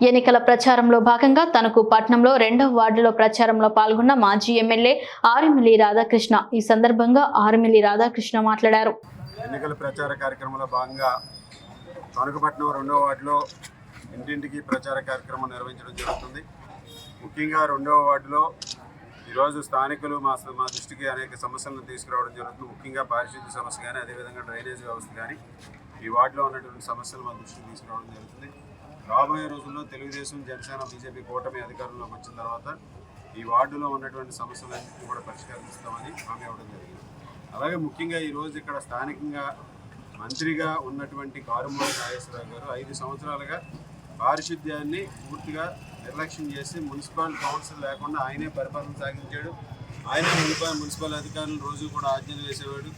ఎన్నికల ప్రచారంలో భాగంగా తనకు పట్నంలో రెండవ వార్డులో ప్రచారంలో పాల్గొన్న మాజీ ఎమ్మెల్యే ఆరిమిల్లి రాధాకృష్ణ. ఈ సందర్భంగా ఆరిమిల్లి రాధాకృష్ణ మాట్లాడారు. ఎన్నికల ప్రచార కార్యక్రమంలో భాగంగా తణుకుపట్నం రెండవ వార్డులో ఇంటింటికి ప్రచార కార్యక్రమం నిర్వహించడం జరుగుతుంది. ముఖ్యంగా రెండవ వార్డులో ఈరోజు స్థానికులు మా మా దృష్టికి అనేక సమస్యలను తీసుకురావడం జరుగుతుంది. ముఖ్యంగా పారిశుద్ధ్య సమస్య కానీ అదేవిధంగా డ్రైనేజ్ వ్యవస్థ కానీ ఈ వార్డులో ఉన్నటువంటి సమస్యలు మా దృష్టికి తీసుకురావడం జరుగుతుంది. రాబోయే రోజుల్లో తెలుగుదేశం జనసేన బీజేపీ కూటమి అధికారంలోకి వచ్చిన తర్వాత ఈ వార్డులో ఉన్నటువంటి సమస్యలన్నింటినీ కూడా పరిష్కరిస్తామని హామీ ఇవ్వడం జరిగింది. అలాగే ముఖ్యంగా ఈరోజు ఇక్కడ స్థానికంగా మంత్రిగా ఉన్నటువంటి కారుమూరి నాగేశ్వరరావు గారు ఐదు సంవత్సరాలుగా పారిశుద్ధ్యాన్ని పూర్తిగా నిర్లక్ష్యం చేసి మున్సిపల్ కౌన్సిల్ లేకుండా ఆయనే పరిపాలన సాగించాడు. ఆయనే మున్సిపల్ మున్సిపల్ అధికారులు రోజు కూడా ఆజ్ఞలు వేసేవాడు.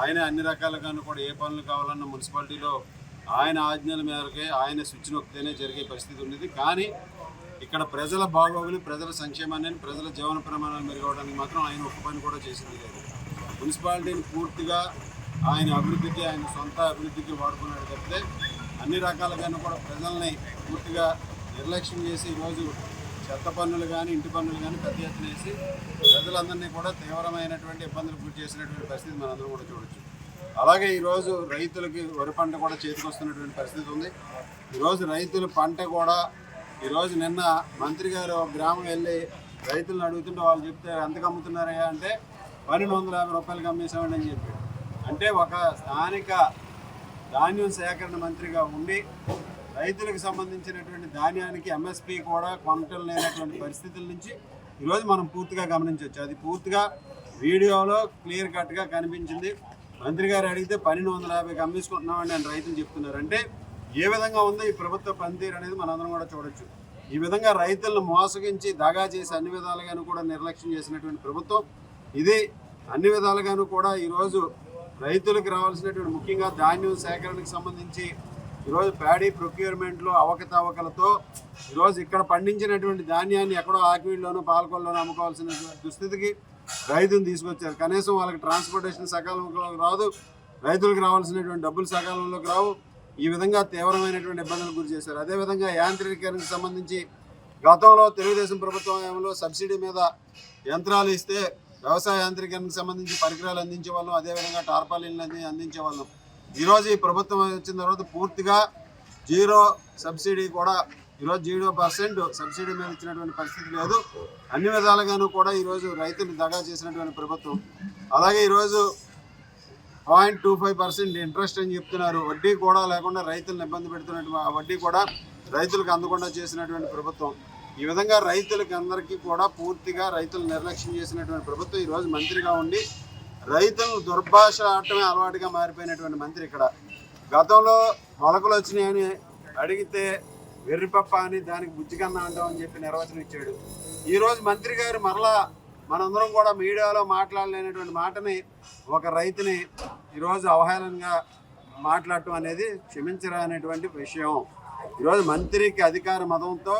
ఆయన అన్ని రకాలుగాను కూడా ఏ పనులు కావాలన్నా మున్సిపాలిటీలో ఆయన ఆజ్ఞల మేరకే ఆయన స్విచ్ నొక్కితేనే జరిగే పరిస్థితి ఉండేది. కానీ ఇక్కడ ప్రజల బాగోగులు ప్రజల సంక్షేమాన్ని ప్రజల జీవన ప్రమాణాలు మెరుగవడానికి మాత్రం ఆయన ఒక్క పని కూడా చేసింది లేదు. మున్సిపాలిటీని పూర్తిగా ఆయన అభివృద్ధికి ఆయన సొంత అభివృద్ధికి వాడుకున్నాడు తప్పితే అన్ని రకాలుగాను కూడా ప్రజల్ని పూర్తిగా నిర్లక్ష్యం చేసి ఈరోజు చెత్త పన్నులు కానీ ఇంటి పన్నులు కానీ పెద్ద ఎత్తున వేసి ప్రజలందరినీ కూడా తీవ్రమైనటువంటి ఇబ్బందులు గురి చేసినటువంటి పరిస్థితి మనందరం కూడా చూడొచ్చు. అలాగే ఈరోజు రైతులకి వరి పంట కూడా చేతికొస్తున్నటువంటి పరిస్థితి ఉంది. ఈరోజు రైతుల పంట కూడా ఈరోజు నిన్న మంత్రి గారు గ్రామం వెళ్ళి రైతులను అడుగుతుంటే వాళ్ళు చెప్తే ఎంతకు అమ్ముతున్నారయ్యా? అంటే పన్నెండు వందల యాభై రూపాయలకి అమ్మేసామని అని చెప్పి అంటే ఒక స్థానిక ధాన్యం సేకరణ మంత్రిగా ఉండి రైతులకు సంబంధించినటువంటి ధాన్యానికి ఎంఎస్పి కూడా కొనటం లేనటువంటి పరిస్థితుల నుంచి ఈరోజు మనం పూర్తిగా గమనించవచ్చు అది పూర్తిగా వీడియోలో క్లియర్ కట్గా కనిపించింది. మంత్రి గారు అడిగితే పన్నెండు వందల యాభైకి అమ్మేసుకుంటున్నామని అని రైతులు చెప్తున్నారు అంటే ఏ విధంగా ఉందో ఈ ప్రభుత్వ పనితీరు అనేది మనందరం కూడా చూడొచ్చు. ఈ విధంగా రైతులను మోసగించి దగా చేసి అన్ని విధాలుగాను కూడా నిర్లక్ష్యం చేసినటువంటి ప్రభుత్వం ఇది అన్ని విధాలుగాను కూడా ఈరోజు రైతులకు రావాల్సినటువంటి ముఖ్యంగా ధాన్యం సేకరణకు సంబంధించి ఈరోజు ప్యాడీ ప్రొక్యూర్మెంట్లో అవకతవకలతో ఈరోజు ఇక్కడ పండించినటువంటి ధాన్యాన్ని ఎక్కడో ఆకివీడులోనో పాలకొల్లోనో అమ్ముకోవాల్సిన దుస్థితికి రైతుని తీసుకొచ్చారు. కనీసం వాళ్ళకి ట్రాన్స్పోర్టేషన్ సకాలంలో రాదు రైతులకు రావాల్సినటువంటి డబ్బులు సకాలంలోకి రావు. ఈ విధంగా తీవ్రమైనటువంటి ఇబ్బందులకు గురి చేశారు. అదేవిధంగా యాంత్రీకరణకు సంబంధించి గతంలో తెలుగుదేశం ప్రభుత్వంలో సబ్సిడీ మీద యంత్రాలు ఇస్తే వ్యవసాయ యాంత్రీకరణకు సంబంధించి పరికరాలు అందించే వాళ్ళం అదేవిధంగా టార్పాలిన్లు అందించే వాళ్ళం ఈరోజు ఈ ప్రభుత్వం వచ్చిన తర్వాత పూర్తిగా జీరో సబ్సిడీ కూడా ఈరోజు జీరో పర్సెంట్ సబ్సిడీ మీద ఇచ్చినటువంటి పరిస్థితి లేదు. అన్ని విధాలుగాను కూడా ఈరోజు రైతులు దగా చేసినటువంటి ప్రభుత్వం. అలాగే ఈరోజు point two five percent interest అని చెప్తున్నారు. వడ్డీ కూడా లేకుండా రైతులను ఇబ్బంది పెడుతున్నటువంటి ఆ వడ్డీ కూడా రైతులకు అందకుండా చేసినటువంటి ప్రభుత్వం. ఈ విధంగా రైతులకి అందరికీ కూడా పూర్తిగా రైతులు నిర్లక్ష్యం చేసినటువంటి ప్రభుత్వం ఈరోజు మంత్రిగా ఉండి రైతులను దుర్భాష ఆడటమే అలవాటుగా మారిపోయినటువంటి మంత్రి ఇక్కడ. గతంలో మొలకలు వచ్చినాయని అడిగితే వెర్రిపప్ప అని దానికి బుజ్జికన్నా అంటాం అని చెప్పి నిర్వచనం ఇచ్చాడు. ఈరోజు మంత్రి గారు మరలా మనందరం కూడా మీడియాలో మాట్లాడలేనటువంటి మాటని ఒక రైతుని ఈరోజు అవహేళనగా మాట్లాడటం అనేది క్షమించరానటువంటి విషయం. ఈరోజు మంత్రికి అధికార మతంతో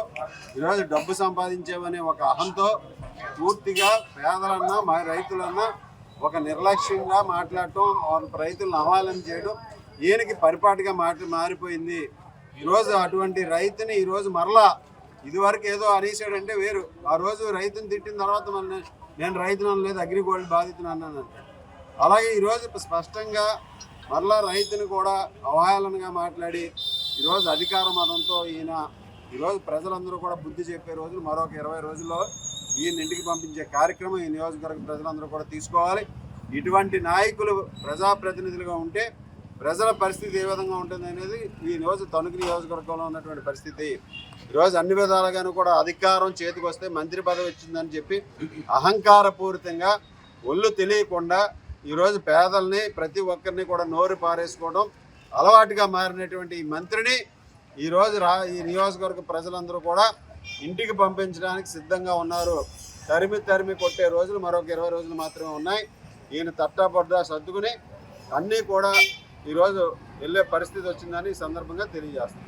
ఈరోజు డబ్బు సంపాదించామనే ఒక అహంతో పూర్తిగా పేదలన్నా మా రైతులన్నా ఒక నిర్లక్ష్యంగా మాట్లాడటం వాళ్ళ రైతులను అవహేళన చేయడం ఈయనకి పరిపాటిగా మాట మారిపోయింది. ఈరోజు అటువంటి రైతుని ఈరోజు మరలా ఇదివరకు ఏదో అనేసాడంటే వేరు. ఆ రోజు రైతుని తిట్టిన తర్వాత మన నేను రైతును లేదు అగ్రిగోల్డ్ బాధితుని అన్నాను అలాగే ఈరోజు స్పష్టంగా మరలా రైతుని కూడా అవహేళనగా మాట్లాడి ఈరోజు అధికార మతంతో ఈయన ఈరోజు ప్రజలందరూ కూడా బుద్ధి చెప్పే రోజులు మరొక ఇరవై రోజుల్లో ఈయన ఇంటికి పంపించే కార్యక్రమం ఈ నియోజకవర్గ ప్రజలందరూ కూడా తీసుకోవాలి. ఇటువంటి నాయకులు ప్రజాప్రతినిధులుగా ఉంటే ప్రజల పరిస్థితి ఏ విధంగా ఉంటుంది అనేది ఈ రోజు తణుకు నియోజకవర్గంలో ఉన్నటువంటి పరిస్థితి. ఈరోజు అన్ని విధాలుగాను కూడా అధికారం చేతికి వస్తే మంత్రి పదవి వచ్చిందని చెప్పి అహంకారపూరితంగా ఒళ్ళు తెలియకుండా ఈరోజు పేదల్ని ప్రతి ఒక్కరిని కూడా నోరు పారేసుకోవడం అలవాటుగా మారినటువంటి ఈ మంత్రిని ఈరోజు రా ఈ నియోజకవర్గ ప్రజలందరూ కూడా ఇంటికి పంపించడానికి సిద్ధంగా ఉన్నారు. తరిమి తరిమి కొట్టే రోజులు మరొక ఇరవై రోజులు మాత్రమే ఉన్నాయి. ఈయన తట్టాపడ్డా సర్దుకుని అన్నీ కూడా ఈరోజు వెళ్ళే పరిస్థితి వచ్చిందని ఈ సందర్భంగా తెలియజేస్తాను